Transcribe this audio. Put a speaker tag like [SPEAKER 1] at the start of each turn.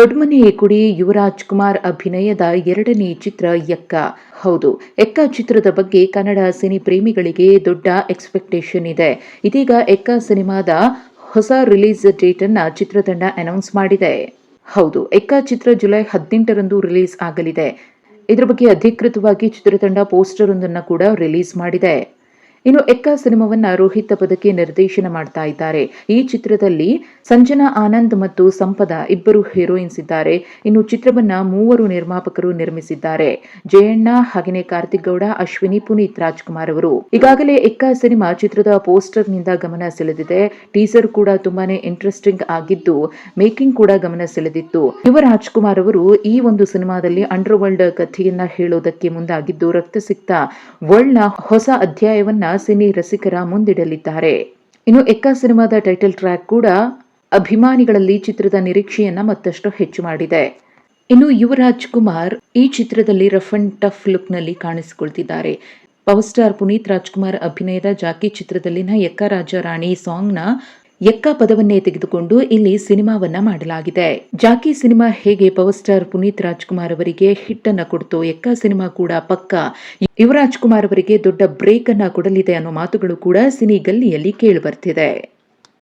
[SPEAKER 1] ದೊಡ್ಮನೆ ಕುಡಿ ಯುವರಾಜ್ ಕುಮಾರ್ ಅಭಿನಯದ ಎರಡನೇ ಚಿತ್ರ ಎಕ್ಕ. ಹೌದು, ಎಕ್ಕ ಚಿತ್ರದ ಬಗ್ಗೆ ಕನ್ನಡ ಸಿನಿ ಪ್ರೇಮಿಗಳಿಗೆ ದೊಡ್ಡ ಎಕ್ಸ್ಪೆಕ್ಟೇಷನ್ ಇದೆ. ಇದೀಗ ಎಕ್ಕ ಸಿನಿಮಾದ ಹೊಸ ರಿಲೀಸ್ ಡೇಟ್ ಅನ್ನ ಚಿತ್ರತಂಡ ಅನೌನ್ಸ್ ಮಾಡಿದೆ. ಹೌದು, ಎಕ್ಕ ಚಿತ್ರ ಜುಲೈ ಹದಿನೆಂಟರಂದು ರಿಲೀಸ್ ಆಗಲಿದೆ. ಇದರ ಬಗ್ಗೆ ಅಧಿಕೃತವಾಗಿ ಚಿತ್ರತಂಡ ಪೋಸ್ಟರ್ ಒಂದನ್ನು ಕೂಡ ರಿಲೀಸ್ ಮಾಡಿದೆ. ಇನ್ನು ಎಕ್ಕ ಸಿನಿಮಾವನ್ನ ರೋಹಿತ್ ಪದಕ್ಕೆ ನಿರ್ದೇಶನ ಮಾಡ್ತಾ ಇದ್ದಾರೆ. ಈ ಚಿತ್ರದಲ್ಲಿ ಸಂಜನಾ ಆನಂದ್ ಮತ್ತು ಸಂಪದ ಇಬ್ಬರು ಹೀರೋಯಿನ್ಸ್ ಇದ್ದಾರೆ. ಇನ್ನು ಚಿತ್ರವನ್ನ ಮೂವರು ನಿರ್ಮಾಪಕರು ನಿರ್ಮಿಸಿದ್ದಾರೆ. ಜಯಣ್ಣ ಹಾಗೆಯೇ ಕಾರ್ತಿಕ್ ಗೌಡ, ಅಶ್ವಿನಿ, ಪುನೀತ್ ರಾಜ್ಕುಮಾರ್ ಅವರು. ಈಗಾಗಲೇ ಎಕ್ಕ ಸಿನಿಮಾ ಚಿತ್ರದ ಪೋಸ್ಟರ್ನಿಂದ ಗಮನ ಸೆಳೆದಿದೆ. ಟೀಸರ್ ಕೂಡ ತುಂಬಾನೇ ಇಂಟ್ರೆಸ್ಟಿಂಗ್ ಆಗಿದ್ದು, ಮೇಕಿಂಗ್ ಕೂಡ ಗಮನ ಸೆಳೆದಿತ್ತು. ಯುವ ರಾಜ್ಕುಮಾರ್ ಅವರು ಈ ಒಂದು ಸಿನಿಮಾದಲ್ಲಿ ಅಂಡರ್ ವರ್ಲ್ಡ್ ಕಥೆಯನ್ನ ಹೇಳೋದಕ್ಕೆ ಮುಂದಾಗಿದ್ದು ರಕ್ತಸಿಕ್ತ ವರ್ಲ್ಡ್ನ ಹೊಸ ಅಧ್ಯಾಯವನ್ನ ಸಿನಿ ರಸಿಕರ ಮುಂದಿಡಲಿದ್ದಾರೆ. ಇನ್ನು ಎಕ್ಕ ಸಿನಿಮಾದ ಟೈಟಲ್ ಟ್ರ್ಯಾಕ್ ಕೂಡ ಅಭಿಮಾನಿಗಳಲ್ಲಿ ಚಿತ್ರದ ನಿರೀಕ್ಷೆಯನ್ನ ಮತ್ತಷ್ಟು ಹೆಚ್ಚು ಮಾಡಿದೆ. ಇನ್ನು ಯುವರಾಜ್ ಕುಮಾರ್ ಈ ಚಿತ್ರದಲ್ಲಿ ರಫ್ ಅಂಡ್ ಟಫ್ ಲುಕ್ನಲ್ಲಿ ಕಾಣಿಸಿಕೊಳ್ತಿದ್ದಾರೆ. ಪವರ್ ಸ್ಟಾರ್ ಪುನೀತ್ ರಾಜ್ಕುಮಾರ್ ಅಭಿನಯದ ಜಾಕಿ ಚಿತ್ರದಲ್ಲಿನ ಎಕ್ಕ ರಾಜ ರಾಣಿ ಸಾಂಗ್ನ ಎಕ್ಕ ಪದವನ್ನೇ ತೆಗೆದುಕೊಂಡು ಇಲ್ಲಿ ಸಿನಿಮಾವನ್ನ ಮಾಡಲಾಗಿದೆ. ಜಾಕಿ ಸಿನಿಮಾ ಹೇಗೆ ಪವರ್ ಸ್ಟಾರ್ ಪುನೀತ್ ರಾಜ್ಕುಮಾರ್ ಅವರಿಗೆ ಹಿಟ್ ಅನ್ನ ಕೊಡ್ತು, ಎಕ್ಕ ಸಿನಿಮಾ ಕೂಡ ಪಕ್ಕ ಯುವರಾಜ್ ಕುಮಾರ್ ಅವರಿಗೆ ದೊಡ್ಡ ಬ್ರೇಕ್ ಅನ್ನ ಕೊಡಲಿದೆ ಅನ್ನೋ ಮಾತುಗಳು ಕೂಡ ಸಿನಿ ಗಲ್ಲಿಯಲ್ಲಿ ಕೇಳಿ ಬರ್ತಿದೆ.